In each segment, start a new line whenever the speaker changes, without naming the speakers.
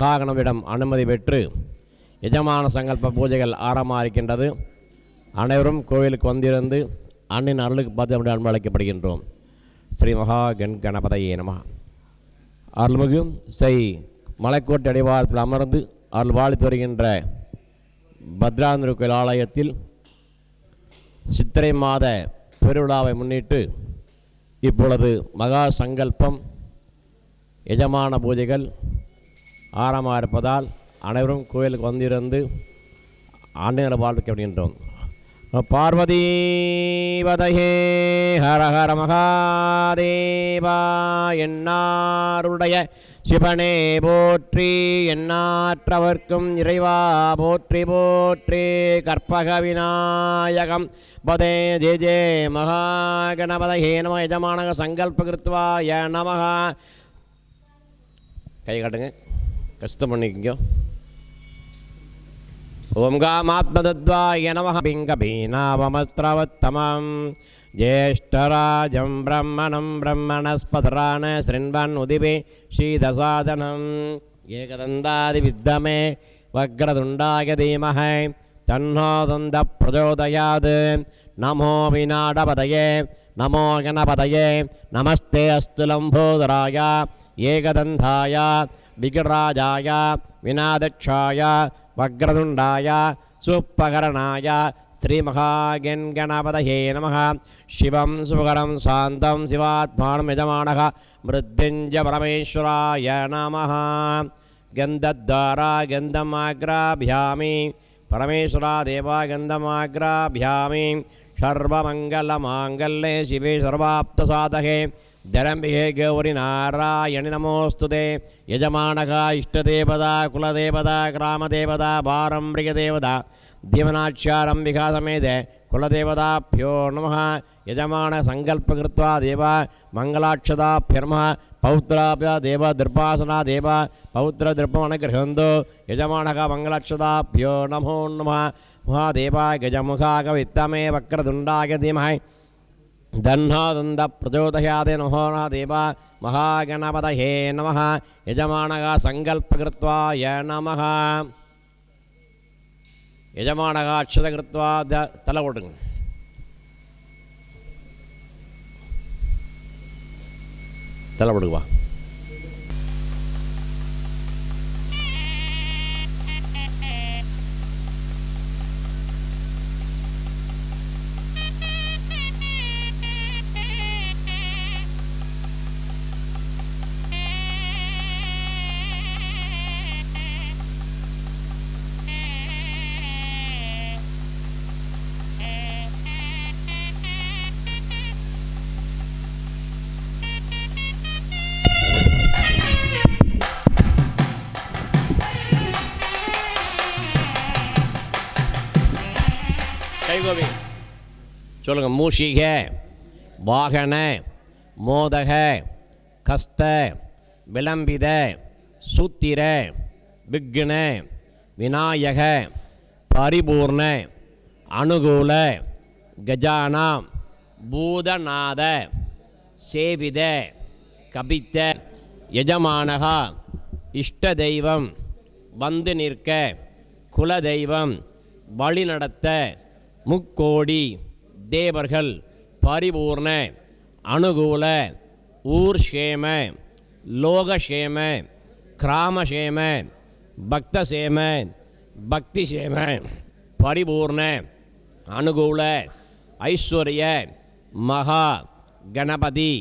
மகாகணவிடம் அனுமதி பெற்று எஜமான சங்கல்ப பூஜைகள் ஆரம்பமாக இருக்கின்றது அனைவரும் கோவிலுக்கு வந்திருந்து அன்னின் அருளுக்கு பார்த்து அன்பு அழைக்கப்படுகின்றோம் ஸ்ரீ மகா கண் கணபதையே நம. அருள்மிகு ஸ்ரீ மலைக்கோட்டை அடிவாரத்தில் அமர்ந்து அருள் வாழ்த்து வருகின்ற பத்ராந்திர கோயில் ஆலயத்தில் சித்திரை மாத பெருவிழாவை முன்னிட்டு இப்பொழுது மகா சங்கல்பம் எஜமான பூஜைகள் ஆரம்பமாக இருப்பதால் அனைவரும் கோயிலுக்கு வந்திருந்து ஆண்டினரை அப்படின்றோம். பார்வதி ஹர ஹர மகாதேவா என்னாருடைய சிவனே போற்றி எண்ணாற்றவர்க்கும் இறைவா போற்றி போற்றி. கற்பக விநாயகம் பதே ஜே ஜே மகாகணபதயே நம யஜமானக சங்கல்பகிருத்வா ய நமகா கை காட்டுங்க. கஷ்டம் பண்ணிக்கோ ஓம் காமாத்மதத்வாய நம பிங்கபீனாவமஸ்திரவத்தமம் ज्येष्ठराजं ब्रह्मणं ब्रह्मणस्पतरान् शृण्वन् उदिपि शीदसादनम् एकदन्तादिविद्महे वक्रतुण्डाय धीमहि तन्नो दन्तः प्रचोदयात् नमो विनाडपतये नमो गणपतये नमस्ते अस्तु लम्बोदराय விகடராஜாய விநாதக்ஷாய வக்ரதுண்டாய சுப்பகரணாய ஸ்ரீமகாகணபதயே நம சிவம் சுகரம் சாந்தம் சிவாத்மானம் யஜமானக மிருத்யுஞ்ச பரமேஸ்வராய நம கந்தத்வாரா கந்தமாக்ராபியாமி பரமேஸ்வரா தேவா கந்தமாக்ராபியாமி சர்வமங்கலமாங்கல்யே சிவே சர்வாப்த धरम्बिहे गौरि नारायणि नमोऽस्तु ते यजमानः इष्टदेवता कुलदेवता ग्रामदेवता पारम्परिकदेवता दीवनाक्षारम्बिका समेत कुलदेवताभ्यो नमः यजमानसङ्कल्पकृत्वा देव मङ्गलाक्षदाभ्यर्मः पौत्राभ्य देव दर्पासना देव पौत्रदर्पमनुगृहन्तु यजमानः मङ्गलाक्षदाभ्यो नमो नमः महादेवाय गजमुखाकवित्तमे वक्रतुण्डाय धीमहि தன்னோதந்த பிரச்சோதயாதே நமோனா தேவா மகாகணபதஹே நம யஜமானக சங்கல்பகிருத்வாய நம யஜமானக அக்ஷதகிருத்வா த தலை ஓடுங்க தலை ஓடுவா கைகோவி. சொல்லுங்க மூஷிக வாகன மோதக கஸ்த விளம்பித சூத்திர விக்ன விநாயக பரிபூர்ண அனுகூல கஜானா பூதநாத சேவித கபித்த இஷ்ட தெய்வம் வந்து நிற்க குலதெய்வம் வழிநடத்த முக்கோடி தேவர்கள் பரிபூர்ண அனுகூல ஊர்ஷேம லோகஷேம கிராமஷேம பக்தசேம பக்திசேம பரிபூர்ண அனுகூல ஐஸ்வர்ய மகா கணபதி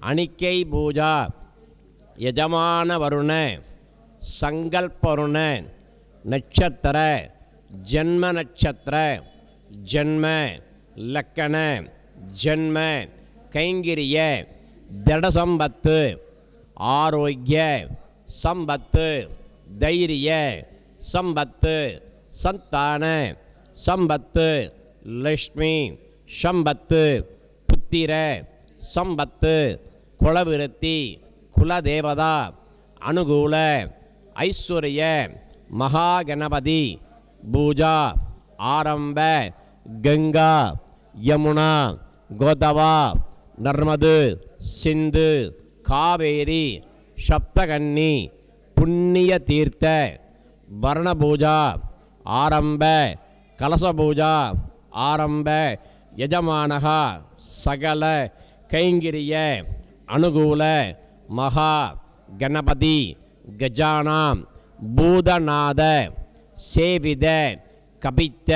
அணிக்கை பூஜா யஜமான வருண சங்கல்பருண நட்சத்திர ஜென்ம நட்சத்திர ஜென்ம லக்கண ஜென்ம கைங்கிரிய திடசம்பத்து ஆரோக்கிய சம்பத்து தைரிய சம்பத்து சந்தான சம்பத்து லக்ஷ்மி சம்பத்து புத்திர சம்பத்து குலவிருத்தி குலதேவதா அனுகூல ஐஸ்வர்ய மகாகணபதி பூஜா ஆரம்ப கங்கா யமுனா கோதவா நர்மது சிந்து காவேரி சப்தகன்னி புண்ணிய தீர்த்த வர்ண பூஜா ஆரம்ப கலசபூஜா ஆரம்ப யஜமானகா சகல கைங்கிரிய அனுகூல மகா கணபதி கஜானாம் பூதநாத சேவித கபித்த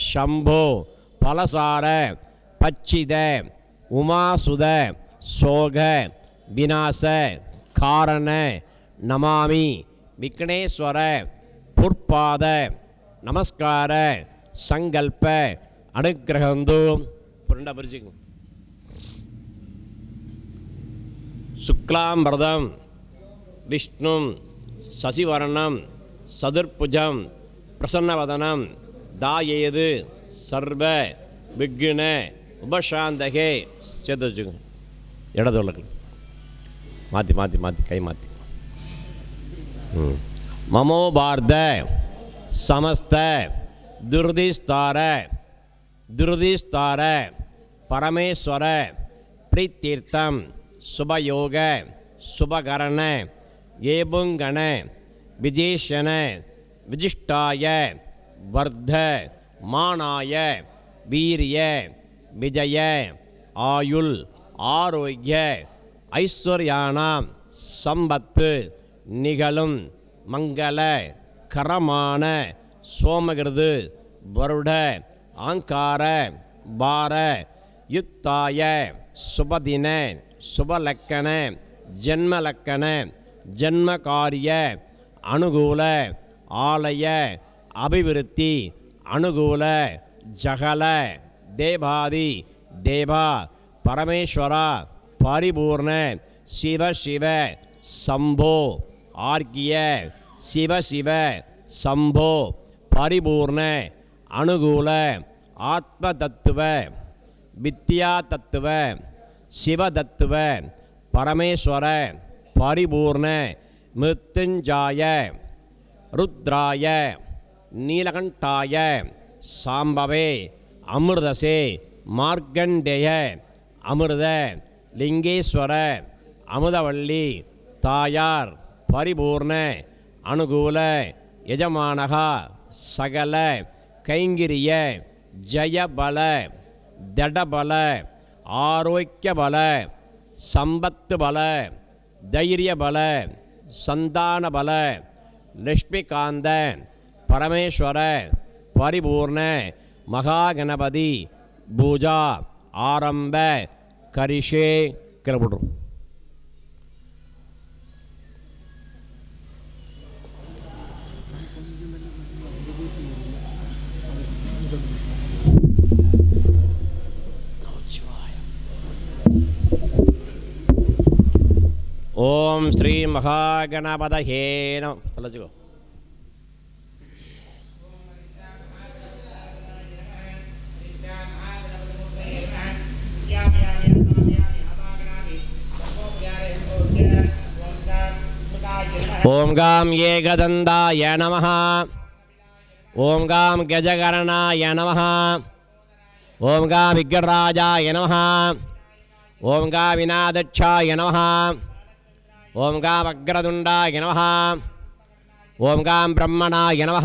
ஷம்பு பலசார பச்சித உமாசுத சோக விநாச காரண நமாமி விக்னேஸ்வர புற்பாத நமஸ்கார சங்கல்ப அனுகிரகந்து புரண்டா பிரிச்சுங்க சுக்லாம்பிரதம் விஷ்ணும் சசிவர்ணம் சதுர்புஜம் பிரசன்னவதனம். தாயேது சர்வ விக்ன உபசாந்தகே. சேர்த்து வச்சுக்கோங்க. இடது உள்ளக்கு மாற்றி மாற்றி மாற்றி கை மாற்றி ம். மமோபார்த்த சமஸ்த துருதிஸ்தார துருதிஸ்தார பரமேஸ்வர பிரீத்தீர்த்தம். சுபயோக சுபகரண. ஏபுங்கண விஜேஷன விஜிஷ்டாய வர்த மானாய வீரிய விஜய ஆயுள் ஆரோக்கிய ஐஸ்வர்யானாம் சம்பத்து நிகழும் மங்கள கரமான சோமகிருது வருட ஆங்கார பார யுத்தாய சுபதின சுபலக்கண ஜென்மலக்கண ஜென்மகாரிய அனுகூல ஆலய அபிவிருத்தி அனுகூல ஜகல தேவாதி தேவா பரமேஸ்வரா பரிபூர்ண சிவ சிவ சம்போ ஆர்கிய சிவ சிவ சம்போ பரிபூர்ண அனுகூல ஆத்ம தத்துவ வித்யா தத்துவ சிவதத்துவ பரமேஸ்வர பரிபூர்ண மிருத்துஞ்சாய ருத்ராய நீலகண்டாய சாம்பவே அமிர்தசே மார்க்கண்டேய அமிர்த லிங்கேஸ்வர அமுதவள்ளி தாயார் பரிபூர்ண அனுகூல எஜமானகா சகல கைங்கிரிய ஜயபல தடபல ஆரோக்கியபல சம்பத்து பல தைரியபல சந்தானபல லக்ஷ்மிகாந்த பரமேஸ்வர பரிபூர்ண மகாகணபதி பூஜா ஆரம்ப கரிஷே கிளப்பிடுறோம் ஓம் ஸ்ரீ மகாகணபதஹே நம. தலைச்சுக்கோ ஓம் காம் ஏகதந்தாய நம. ஓம் காம் கஜகரணாய நம. ஓம் காம் விக்னராஜாய நம. ஓம் கா விநாதச்சாய நம. ஓம் காம் அக்ரதுண்டாய நம ஓம் காம் பிரம்மணாய நம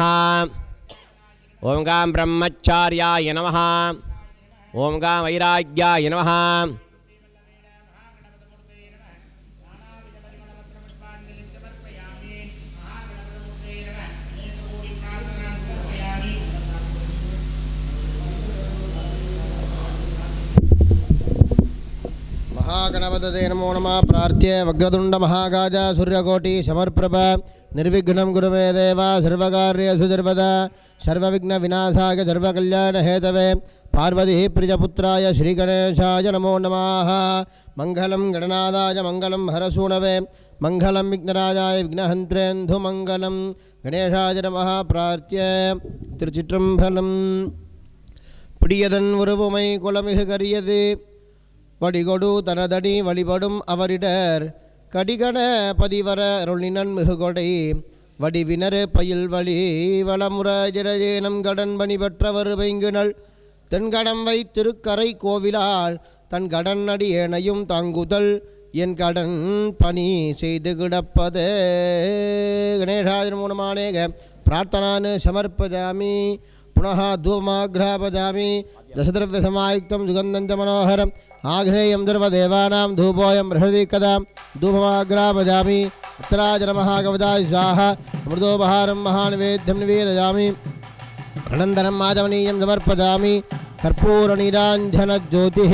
ஓம் காம் பிரம்மச்சாரியாய நம ஓம் காம் வைராக்கியாய நம
महागणपतये नमो नमः प्रार्थ्ये वक्रतुण्डमहाकाज सूर्यकोटि समर्प्रभ निर्विघ्नं गुरु मे देव सर्वकार्येषु सर्वदा सर्वविघ्नविनाशाय सर्वकल्याणहेतवे पार्वतीः प्रियपुत्राय श्रीगणेशाय नमो नमः मङ्गलं गणनादाय मङ्गलं हरसूनवे मङ्गलं विघ्नराजाय विघ्नहन्त्रेन्धुमङ्गलं गणेशाय नमः प्रार्थ्ये திருச்சிற்றம்பலம் பிடியதன் உருவுமை குலமிகு கரியது வடிகொடு தனதடி வழிபடும் அவரிடர். கடிகன பதிவர அருளினன் மிகுகொடை. வடிவினரு பயில் வழி வளமுற ஜிரஜேனம் கடன் பணிபற்றவர் வைங்குனள் தென்கடம் வை திருக்கரை கோவிலால் தன் கடன் அடியேனையும் தாங்குதல். என் கடன் பணி செய்து கிடப்பது. கணேஷாதன் மூலமானேக பிரார்த்தனான்னு சமர்ப்பதாமி புனகா தூமாகிராபதாமி தசதிரவியசமாயுக்தம் சுகந்தஞ்ச மனோகரம். आघ्रेयं सर्वदेवानां धूपोऽयं बृहदि कदा धूपमाघ्रापजामि उत्तराजनमहाकवदाय स्वाहा। अमृतोपहारं महानिवेद्यं निवेदयामि। अनन्तरम् आचमनीयं समर्पयामि। कर्पूरनीराञ्जनज्योतिः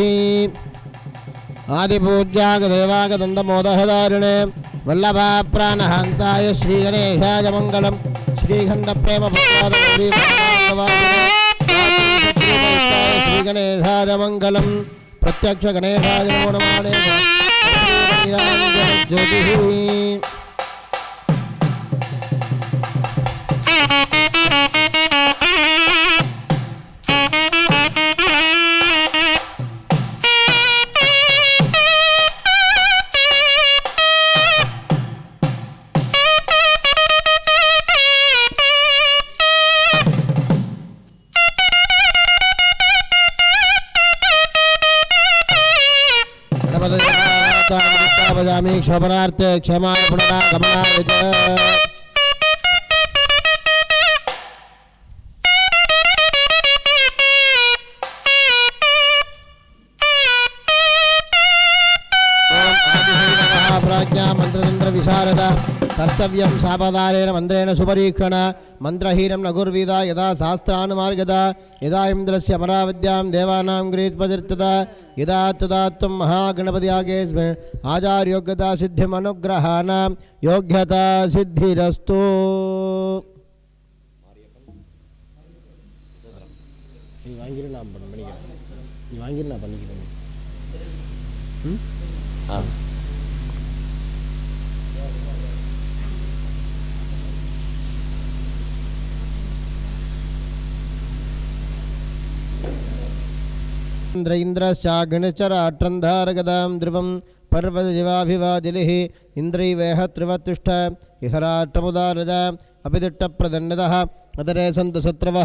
आदिपूज्यागदेवागदन्तमोदहदारिणे वल्लभाप्राणहान्ताय श्रीगणेशाय मङ्गलं श्रीगणेशाय प्रत्यक्ष गणेशाय नमो नमः। ज्योतिः भजामि क्षमनार्थ क्षमा पुनरागमनाय च मंत्र விசாரத கர்த்தவியம் சாபதாரேன மந்திரேன சுபரீக்ஷண மந்திரஹீனம் நகுர்வீதா யதா சாஸ்திரானுமார்கதா யதா இந்திரஸ்ய அமராவத்யாம் தேவானாம் கிரீத்பதிர்த்ததா யதா ததா துவம் மகாகணபதி ஆகேஸ்மின் ஆச்சாரியோக்யதா சித்திம் அனுகிரகானாம் யோக்யதா சித்திரஸ்து நீ நான் பண்ணிக்கிறேன் நீ வாங்கிடு நான் பண்ணிக்கிறேன்
ஆ.
इन्द्र इन्द्रश्चाग्निश्चराट्रन्धारगदां ध्रुवं पर्वतजिवाभिवाजिलिः इन्द्रैवेह त्रिवत्तिष्ठ इहराट्रमुदारज ಮದರೆ ಸಂತ ಸತ್ರವ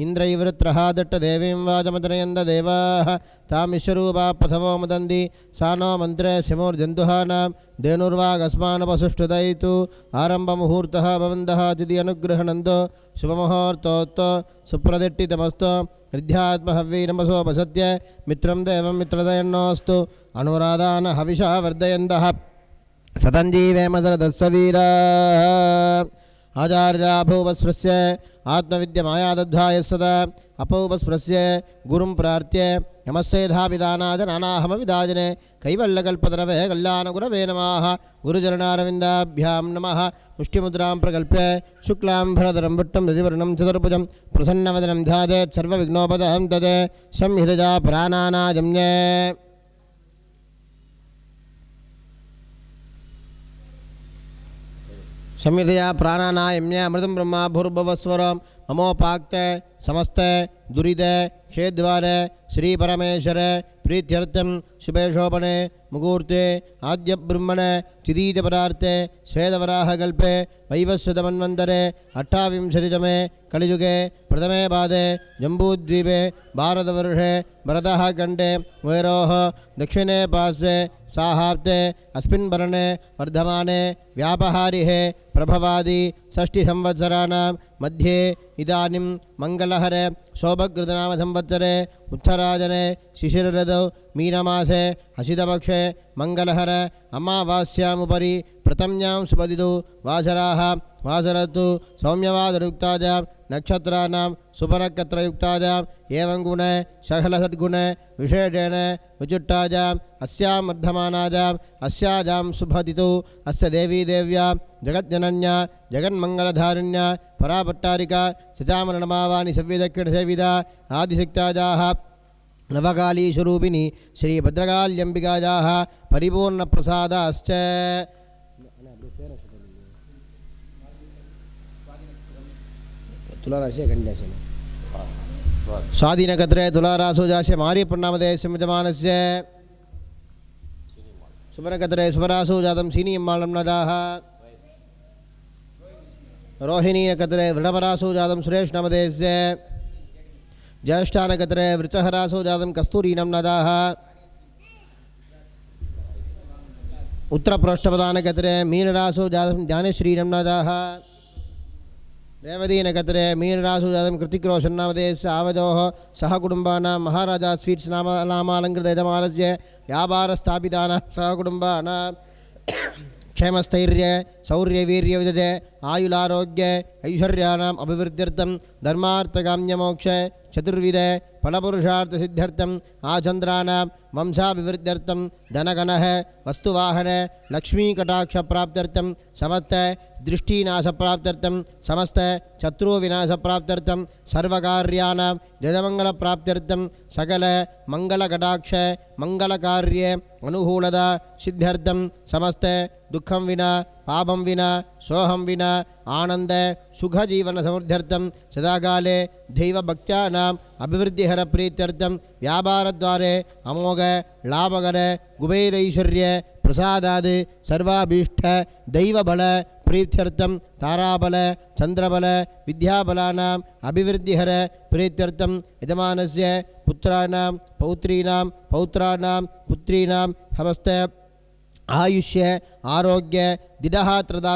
ಇಂದ್ರ ಇವೃತ್ರಃ ದಟ್ಟ ದೇವೀಂ ವಾಜಮದನಯಂದ ದೇವಾಃ ತಾಮಿಶ್ವರೂಪಾ ಪಥವೋ ಮದಂದಿ ಸಾನೋ ಮಂತ್ರೇ ಶಿಮೋರ್ಜಂತುಹಾನಾಂ ಧೇನುರ್ವಾಗಸ್ಮಾನಪಸುಷ್ಟುದಯಿತು ಆರಂಭ ಮುಹೂರ್ತಃ ಭವಂದಃ ಜಿದಿ ಅನುಗ್ರಹಣಂದೋ ತಮಸ್ತೋ ಸುಪ್ರದಿಟ್ಟಿತಮಸ್ತೋ ನಮಸೋ ನಮಸೋಪಸತ್ಯ ಮಿತ್ರಂ ದೇವಂ ಮಿತ್ರದಯನ್ನೋಸ್ತು ಅನುರಾಧಾನ ಹವಿಷ ವರ್ಧಯಂತಹ ಸತಂಜೀವೇಮ ಸರದಸ್ಸವೀರಾ आचार्याभूवस्पृश्य आत्मविद्यमायादध्वाय सदा अपौपस्पृश्य गुरुं प्रार्थ्य यमस्येधापिदानाज नानाहमविदाजने कैवल्यकल्पतरवे कल्याणगुरवे नमः गुरुचरणारविन्दाभ्यां नमः मुष्टिमुद्रां प्रकल्प्य शुक्लां भरधरं भट्टं दधिवर्णं चतुर्भुजं प्रसन्नवदनं ध्याजेत् सर्वविघ्नोपदहं तदे संहितजा प्राणानाजम्ये शमितया प्राणानायम्य अमृत ब्रह्म भूर्भवस्वर। ममोपाक्त समस्त दुरीद क्षेद्वार श्रीपरमेश्वर प्रीत्यर्थम शुभेशोपने। प्रीत्यर्थं शुभे शोभने मुहूर्ते आद्यब्रह्मण चिदीजपदार्थे श्वेतवराहकल्पे वैवस्वतमन्वन्तरे अष्टाविंशतितमे कलियुगे प्रथमे पादे जम्बूद्वीपे भारतवर्षे भरतः खण्डे वैरोः दक्षिणे पार्श्वे साहाब्दे अस्मिन् वर्णे वर्धमाने व्यापहारिहे प्रभवादि षष्टिसंवत्सराणां मध्ये इदानीं मङ्गलहर शोभकृतनामसंवत्सरे उत्तराजने शिशिरऋतौ मीनमासे, हसितपक्षे मङ्गलहर अमावास्यामुपरि, प्रथम्यां सुपदितु वासराः वासरतु सौम्यवादरुक्ता च नक्षत्राणां सुपनक्षत्रयुक्ताजाम् एवं गुण सकलसद्गुण विशेषेण विचुट्टाजाम् अस्यां वर्धमानाजाम् अस्याजां सुभदितु अस्य देवी देव्या, जगज्जनन्या, जगन्मङ्गलधारिण्या, परापट्टारिका, सचामरणमावानि सव्यदक्षिणसेविदा आदिशक्ताजाः नवकालीस्वरूपिणी श्रीभद्रकाल्यम्बिकायाः परिपूर्णप्रसादाश्च। तुलाराशि कन्याशि स्वाधीनकत्रे तुलारासो जास्य मार्यपुण्णामदेशं यजमानस्य सुमनकत्रे सुमरासो जातं सीनीयम्मालं नदाः रोहिणीनकत्रे वृणपरासो जातं सुरेशनमदेस्य ज्येष्ठानकत्रे वृचहरासो जातं कस्तूरीनं नदाः उत्तरपृष्ठपदानकतरे मीनरासो जातं ज्ञानश्रीरम्नदाः रेवदीनकतरे मीनरासु जातं कृतिक्रोशन्नामधेयस्य आवजोः सह कुटुम्बानां महाराजा स्वीट्स् नाम नामालङ्कृत यजमानस्य व्यापारस्थापितानां सह कुटुम्बानां क्षेमस्थैर्य शौर्यवीर्यविदते आयुलारोग्य ऐश्वर्याणाम् अभिवृद्ध्यर्थं धर्मार्थकाम्यमोक्ष चतुर्विध फलपुरुषार्थसिद्ध्यर्थम् आचन्द्राणां धनगणः, वस्तुवाहन, लक्ष्मीकटाक्षप्राप्त्यर्थं समस्त, दृष्टिनाशप्राप्त्यर्थं समस्त, शत्रुविनाशप्राप्त्यर्थं सर्वकार्याणां, जयमङ्गलप्राप्त्यर्थं सकल मङ्गलकटाक्ष मङ्गलकार्ये अनुकूलता सिद्ध्यर्थं समस्त, दुःखं विना, पापं विना सोऽहं विना, आनन्द, सुखजीवनसमृद्ध्यर्थं सदाकाले அபிவிருத்திகர பிரீத்தர்த்தம் வியாபாரத்வாரே அமோக லாபகர குபேரைஸ்வர்ய பிரசாதாது சர்வாபீஷ்ட தெய்வபல பிரீத்தியர்த்தம் தாராபல சந்திரபல வித்யாபலானாம் அபிவிருத்திகர பிரீத்தியர்த்தம் யஜமானஸ்ய புத்திராணாம் பௌத்ரீனாம் பௌத்ராணாம் புத்திரீனாம் ஹவஸ்த ಆಯುಷ್ಯ ಆರೋಗ್ಯ ದಿಢಹಾತ್ರದ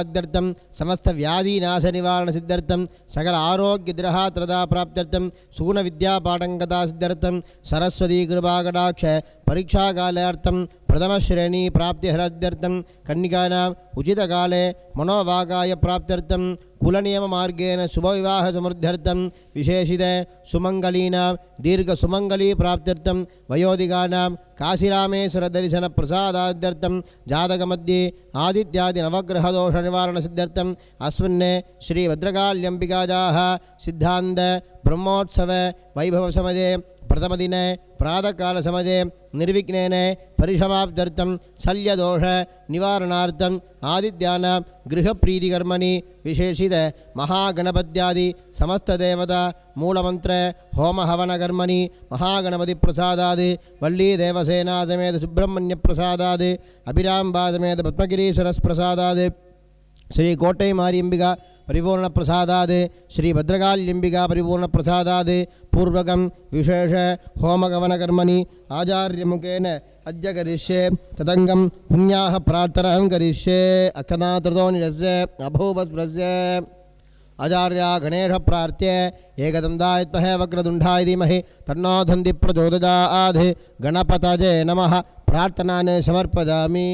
ಸಮಸ್ತ ವ್ಯಾಧಿನಾಶ ನಿವಾರಣ ಸಿದ್ಧರ್ಥಂ ಸಕಲ ಆರೋಗ್ಯ ದಿಢಹಾತ್ರದ ಪ್ರಾಪ್ತ್ಯರ್ಥಂ ಸೂನ ವಿದ್ಯಾಪಾಠಂಗತಾ ಸಿದ್ಧರ್ಥಂ ಸರಸ್ವತಿ ಕೃಪಾಕಟಾಕ್ಷ ಪರೀಕ್ಷಾಕಾಲಾರ್ಥಂ பிரதமஸ்ரேணி பிராப்திஹராத்யர்த்தம் கன்னிகானாம் உச்சிதகாலே மனோவாகாய பிராப்தியர்த்தம் குலநியமமார்கேன சுபவிவாஹசமர்த்தியர்த்தம் விசேஷித சுமங்கலீனாம் தீர்க்கசுமங்கலீ பிராப்தியர்த்தம் வயோதிகானாம் காசிராமேஸ்வரதரிசன பிரசாதாத்யர்த்தம் ஜாதகமத்தியே ஆதித்யாதி நவகிரகதோஷ நிவாரண சித்தர்த்தம் அஸ்மின்னே ஸ்ரீபத்ரகால்யம்பிகாஜாக சித்தாந்த பிரம்மோத்சவ வைபவசமதே பிரதமதின பிராதகாலசமதே ನಿರ್ವಿಘ್ನೇನೆ ಪರಿಸಮಾಪ್ತ್ಯರ್ಥಂ ಶಲ್ಯದೋಷ ನಿವಾರಣಾರ್ಥಂ ಆದಿತ್ಯಾನ ಗೃಹಪ್ರೀತಿಕರ್ಮಣಿ ವಿಶೇಷಿತ ಮಹಾಗಣಪತ್ಯಾದಿ ಸಮಸ್ತದೇವತಾ ಮೂಲಮಂತ್ರ ಹೋಮ ಹವನಕರ್ಮಣಿ ಮಹಾಗಣಪತಿ ಪ್ರಸಾದಾದಿ ವಳ್ಳಿ ದೇವಸೇನಾ ಸಮೇತ ಸುಬ್ರಹ್ಮಣ್ಯ ಪ್ರಸಾದಾದಿ ಅಭಿರಾಂಬಾ ಸಮೇತ ಪದ್ಮಗಿರೀಶ್ವರ ಪ್ರಸಾದಾದಿ श्री कोटय मारियंबिका परिपूर्ण प्रसादाद श्री भद्रकाल्यंबिका परिपूर्ण प्रसादाद पूर्वक विशेष होमगमन कर्मणि आचार्य मुखेन अद्य करिष्ये तदंगं पुण्याह प्रार्थना करिष्ये अखनात्रतो निरस्य अभूपस्पृश्य आचार्य गणेश प्रार्थ्य एकदंदाय महे वक्रदुंडाय धीमहि तन्नो धन्धि आधे गणपतजे नमः प्रार्थना समर्पयामि